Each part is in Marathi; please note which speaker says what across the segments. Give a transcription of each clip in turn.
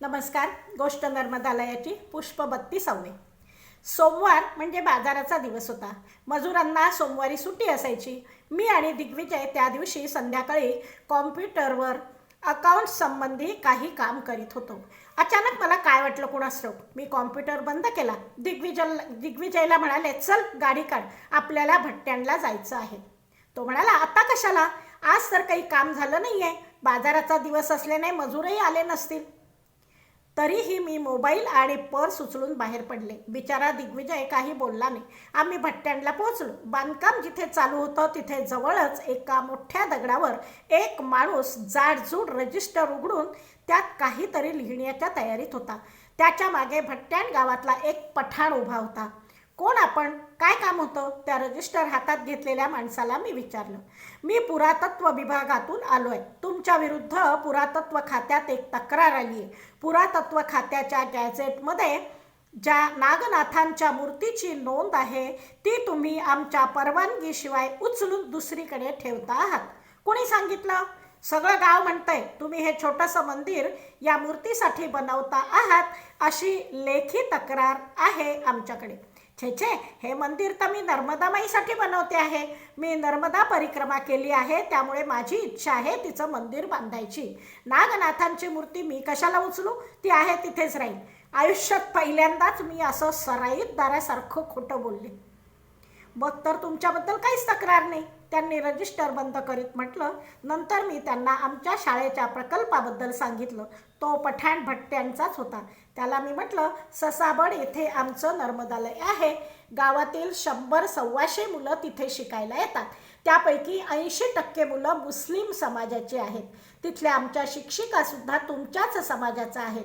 Speaker 1: नमस्कार गोष्ट नर्मदालयाची पुष्प बत्तीसावे सोमवार म्हणजे बाजाराचा दिवस होता. मजुरांना सोमवारी सुट्टी असायची. मी आणि दिग्विजय त्या दिवशी संध्याकाळी कॉम्प्युटरवर अकाउंट संबंधी काही काम करीत होतो. अचानक मला काय वाटलं कुणास मी कॉम्प्युटर बंद केला. दिग्विजय दिग्विजयला म्हणाले चल गाडी काढ. आपल्याला भट्ट्यांना जायचं आहे. तो म्हणाला आता कशाला? आज तर काही काम झालं नाही आहे बाजाराचा दिवस असल्याने मजूरही आले नसतील. तरीही मी मोबाईल आणि पर्स उचलून बाहेर पडले. बिचारा दिग्विजय काही बोलला नाही. आम्ही भट्ट्यांडला पोहोचलो. बांधकाम जिथे चालू होतं तिथे जवळच एका मोठ्या दगडावर एक माणूस जाडजूड रजिस्टर उघडून त्यात काहीतरी लिहिण्याच्या तयारीत होता. त्याच्यामागे भट्ट्याण गावातला एक पठाण उभा होता. कोण आपण? काय काम होतं? त्या रजिस्टर हातात घेतलेल्या माणसाला मी विचारलं. मी पुरातत्व विभागातून आलो आहे तुमच्या विरुद्ध पुरातत्व खात्यात एक तक्रार आली आहे पुरातत्व खात्याच्या गॅझेटमध्ये ज्या नागनाथांच्या मूर्तीची नोंद आहे ती तुम्ही आमच्या परवानगीशिवाय उचलून दुसरीकडे ठेवता आहात. कोणी सांगितलं? सगळं गाव म्हणतंय. तुम्ही हे छोटंसं मंदिर या मूर्तीसाठी बनवता आहात अशी लेखी तक्रार आहे आमच्याकडे. छे छे हे मंदिर तर मी नर्मदामाईसाठी बनवते आहे. मी नर्मदा परिक्रमा केली आहे त्यामुळे माझी इच्छा आहे तिचं मंदिर बांधायची. नागनाथांची मूर्ती मी कशाला उचलू? ती आहे तिथेच राहील. आयुष्यात पहिल्यांदाच मी असं सराईत दारासारखं खोटं बोलले. मग तर तुमच्याबद्दल काहीच तक्रार नाही. त्यांनी रजिस्टर बंद करीत म्हटलं. नंतर मी त्यांना आमच्या शाळेच्या प्रकल्पाबद्दल सांगितलं. तो पठाण भट्ट्यांचाच होता. त्याला मी म्हटलं ससाबड येथे आमचं नर्मदालय आहे. गावातील शंभर सव्वाशे मुलं तिथे शिकायला येतात. त्यापैकी ऐंशी टक्के मुलं मुस्लिम समाजाची आहेत. तिथल्या आमच्या शिक्षिकासुद्धा तुमच्याच समाजाचा आहेत.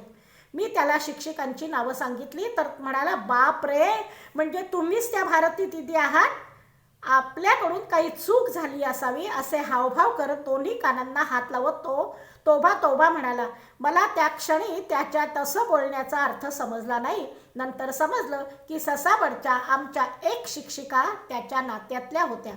Speaker 1: मी त्याला शिक्षकांची नावं सांगितली तर म्हणाला बाप रे म्हणजे तुम्हीच त्या भारती दिदी आहात? आपल्याकडून काही चूक झाली असावी असे हावभाव करत दोन्ही कानांना हात लावत तो तोबा तोबा म्हणाला मला त्या क्षणी त्याच्या तसं बोलण्याचा अर्थ समजला नाही. नंतर समजलं की ससावरच्या आमच्या एक शिक्षिका त्याच्या नात्यातल्या होत्या.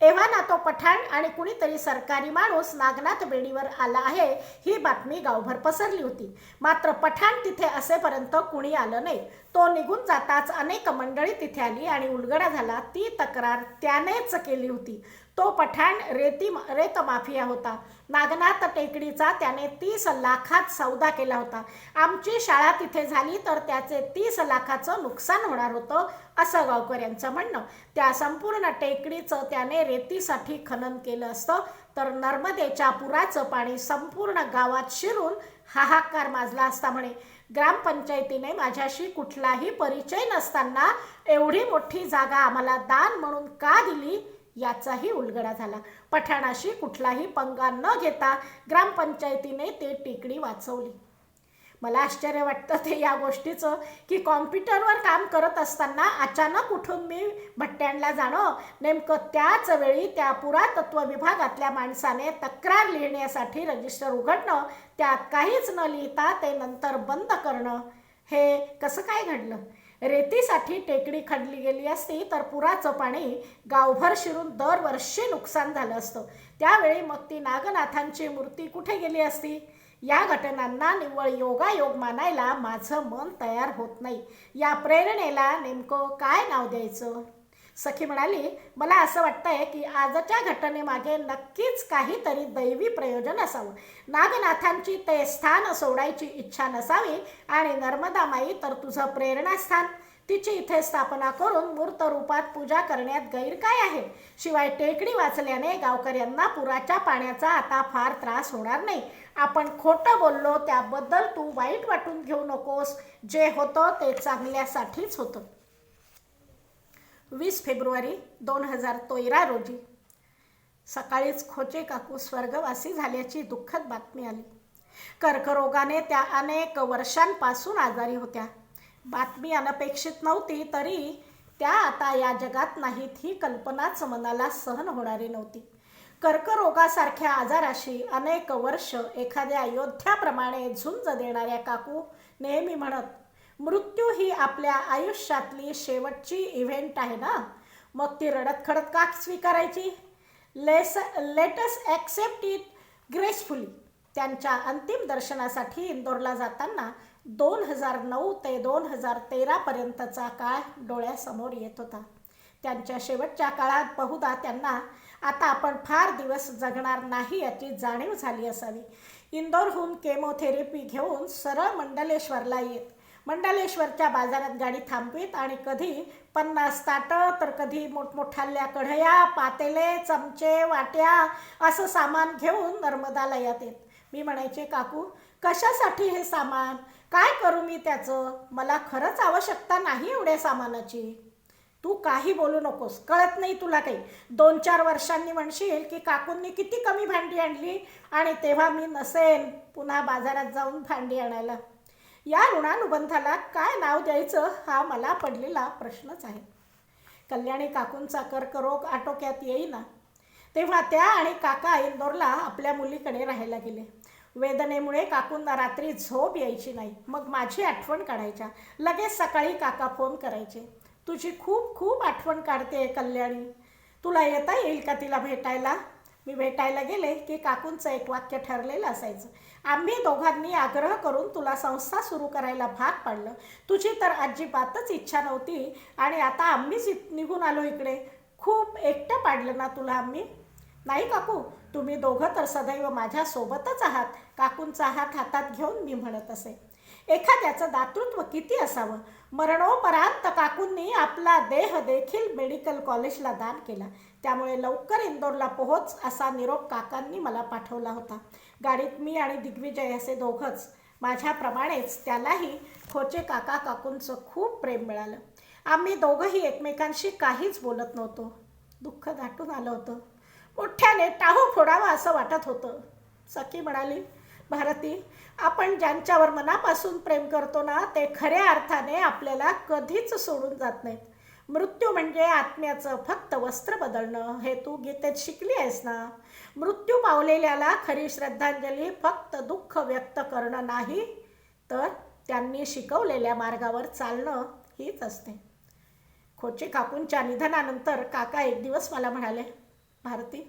Speaker 1: एव्हाना तो पठाण आणि कुणीतरी सरकारी माणूस नागनाथ बेडीवर आला आहे ही बातमी गावभर पसरली होती. मात्र पठाण तिथे असेपर्यंत कुणी आलं नाही. तो निघून जाताच अनेक मंडळी तिथे आली आणि उलगडा झाला. ती तक्रार त्यानेच केली होती. तो पठाण रेती रेत माफिया होता. नागनाथ टेकडीचा त्याने तीस लाखात सौदा केला होता. आमची शाळा तिथे झाली तर त्याचे तीस लाखाचं नुकसान होणार होतं असं गावकर यांचं म्हणणं. त्या संपूर्ण टेकडीचं त्याने रेतीसाठी खनन केलं असतं तर नर्मदेच्या पुराचं पाणी संपूर्ण गावात शिरून हाहाकार माजला असता म्हणे. ग्रामपंचायतीने माझ्याशी कुठलाही परिचय नसताना एवढी मोठी जागा आम्हाला दान म्हणून का दिली? याचाही उलगडा झाला. पठाणाशी कुठलाही पंगा न घेता ग्रामपंचायतीने ते टेकडी वाचवली. मला आश्चर्य वाटतं ते या गोष्टीचं की कॉम्प्युटरवर काम करत असताना अचानक उठून मी भट्ट्यांना जाणं नेमकं त्याच वेळी त्या पुरातत्व विभागातल्या माणसाने तक्रार लिहिण्यासाठी रजिस्टर उघडणं त्यात काहीच न लिहिता ते नंतर बंद करणं हे कसं काय घडलं? रेतीसाठी टेकडी खणली गेली असती तर पुराचं पाणी गावभर शिरून दरवर्षी नुकसान झालं असतं. त्यावेळी मग ती नागनाथांची मूर्ती कुठे गेली असती? या घटनांना निव्वळ योगायोग मानायला माझं मन तयार होत नाही. या प्रेरणेला नेमकं काय नाव द्यायचं? सखी म्हणाली मला असं वाटतंय की आजच्या घटनेमागे नक्कीच काहीतरी दैवी प्रयोजन असावं. नागनाथांची ते स्थान सोडायची इच्छा नसावी आणि नर्मदामाई तर तुझं प्रेरणास्थान. तिची इथे स्थापना करून मूर्त रूपात पूजा करण्यात गैर काय आहे. शिवाय टेकडी वाचल्याने गावकऱ्यांना पुराच्या पाण्याचा आता फार त्रास होणार नाही. आपण खोटं बोललो त्याबद्दल तू वाईट वाटून घेऊ नकोस. जे होतं ते चांगल्यासाठीच होतं. वीस फेब्रुवारी दोन हजार तेरा रोजी. सकाळीच खोचे काकू स्वर्गवासी झाल्याची दुःखद बातमी आली. कर्करोगाने त्या अनेक वर्षांपासून आजारी होत्या. बातमी अनपेक्षित नव्हती तरी त्या आता या जगात नाहीत ही कल्पनाच मनाला सहन होणारी नव्हती. कर्करोगासारख्या आजाराशी अनेक वर्ष एखाद्या योद्ध्याप्रमाणे झुंज देणाऱ्या काकू नेहमी म्हणत मृत्यू ही आपल्या आयुष्यातली शेवटची इव्हेंट आहे ना? मग ती रडत खडत का स्वीकारायची? Let's let's accept it gracefully त्यांच्या अंतिम दर्शनासाठी इंदोरला जाताना दोन हजार नऊ ते दोन हजार तेरापर्यंतचा काळ डोळ्यासमोर येत होता. त्यांच्या शेवटच्या काळात बहुधा त्यांना आता आपण फार दिवस जगणार नाही याची जाणीव झाली असावी. इंदोरहून केमोथेरपी घेऊन सरळ मंडलेश्वरला येत मंडलेश्वरच्या बाजारात गाडी थांबवीत आणि कधी पन्नास ताटं तर कधी मोठमोठाल्या कढया पातेले चमचे वाट्या असं सामान घेऊन नर्मदालयात येत. मी म्हणायचे काकू कशासाठी हे सामान? काय करू मी त्याचं? मला खरंच आवश्यकता नाही एवढ्या सामानाची. तू काही बोलू नकोस. कळत नाही तुला काही. दोन चार वर्षांनी म्हणशील की काकूंनी किती कमी भांडी आणली आणि तेव्हा मी नसेन पुन्हा बाजारात जाऊन भांडी आणायला. या ऋणानुबंधाला काय नाव द्यायचं हा मला पडलेला प्रश्नच आहे. कल्याणी काकूंचा कर्करोग आटोक्यात येईना. तेव्हा त्या आणि काका इंदोरला आपल्या मुलीकडे राहायला गेले. वेदनेमुळे काकूंना रात्री झोप यायची नाही. मग माझी आठवण काढायच्या. लगेच सकाळी काका फोन करायचे. तुझी खूप खूप आठवण काढते कल्याणी. तुला येता येईल का तिला भेटायला? मी भेटायला गेले की काकूंचं एक वाक्य ठरलेलं असायचं. आम्ही दोघांनी आग्रह करून तुला संस्था सुरू करायला भाग पाडलं. तुझी तर अजिबातच इच्छा नव्हती आणि आता आम्हीच निघून आलो इकडे. खूप एकटं पाडलं ना तुला आम्ही? नाही काकू तुम्ही दोघं तर सदैव माझ्यासोबतच आहात. काकूंचा हात हातात घेऊन मी म्हणत असे. एखाद्याचं दातृत्व किती असावं? मरणोपरांत काकूंनी आपला देह देखील मेडिकल कॉलेजला दान केला. त्यामुळे लवकर इंदोरला पोहोच असा निरोप काकांनी मला पाठवला होता. गाडीत मी आणि दिग्विजय असे दोघंच. माझ्याप्रमाणेच त्यालाही खोचे काका काकूंचं खूप प्रेम मिळालं. आम्ही दोघंही एकमेकांशी काहीच बोलत नव्हतो. दुःख दाटून आलं होतं. मोठ्याने टाहू फोडावा असं वाटत होतं. सखी म्हणाली भारती आपण ज्यांच्यावर मनापासून प्रेम करतो ना ते खऱ्या अर्थाने आपल्याला कधीच सोडून जात नाहीत. मृत्यू म्हणजे आत्म्याचं फक्त वस्त्र बदलणं हे तू गीतेत शिकली आहेस ना? मृत्यू पावलेल्याला खरी श्रद्धांजली फक्त दुःख व्यक्त करणं नाही तर त्यांनी शिकवलेल्या मार्गावर चालणं हीच असते. खोचे काकूंच्या निधनानंतर काका एक दिवस मला म्हणाले भारती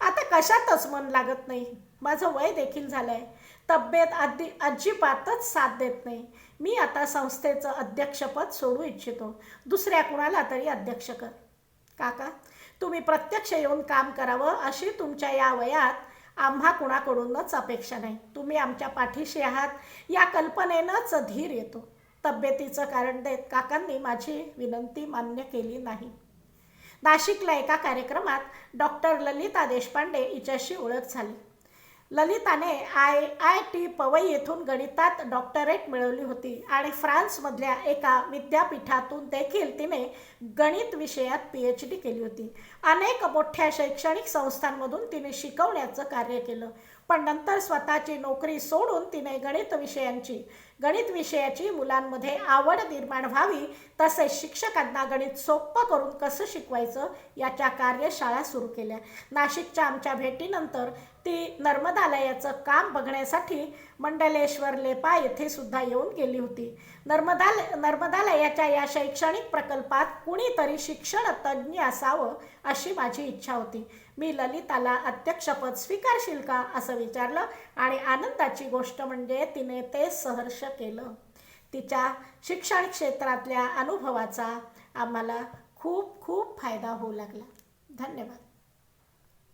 Speaker 1: आता कशातच मन लागत नाही? माझं वय देखील झालं आहे तब्येत आधी अजिबातच साथ देत नाही. मी आता संस्थेचं अध्यक्षपद सोडू इच्छितो. दुसऱ्या कुणाला तरी अध्यक्ष कर. काका तुम्ही प्रत्यक्ष येऊन काम करावं अशी तुमच्या या वयात आम्हा कुणाकडूनच अपेक्षा नाही. तुम्ही आमच्या पाठीशी आहात. या कल्पनेनंच धीर येतो. तब्येतीचं कारण देत काकांनी माझी विनंती मान्य केली नाही. नाशिकला एका कार्यक्रमात डॉक्टर ललिता देशपांडे हिच्याशी ओळख झाली. ललिताने आय आय टी पवई येथून गणितात डॉक्टरेट मिळवली होती आणि फ्रान्समधल्या एका विद्यापीठातून देखील तिने गणित विषयात पी एच डी केली होती. अनेक मोठ्या शैक्षणिक संस्थांमधून तिने शिकवण्याचं कार्य केलं. पण नंतर स्वतःची नोकरी सोडून तिने गणित विषयांची गणित विषयाची मुलांमध्ये आवड निर्माण व्हावी तसेच शिक्षकांना गणित सोपं करून कसं शिकवायचं याच्या कार्यशाळा सुरू केल्या. नाशिकच्या आमच्या भेटीनंतर ती नर्मदालयाचं काम बघण्यासाठी मंडलेश्वर लेपा येथे सुद्धा येऊन गेली होती. नर्मदा नर्मदालयाच्या या शैक्षणिक प्रकल्पात कुणीतरी शिक्षण तज्ज्ञ असावं अशी माझी इच्छा होती. मी ललिताला अध्यक्षपद स्वीकारशील का असं विचारलं आणि आनंदाची गोष्ट म्हणजे तिने ते सहर्ष केलं. तिच्या शिक्षण क्षेत्रातल्या अनुभवाचा आम्हाला खूप खूप फायदा होऊ लागला. धन्यवाद.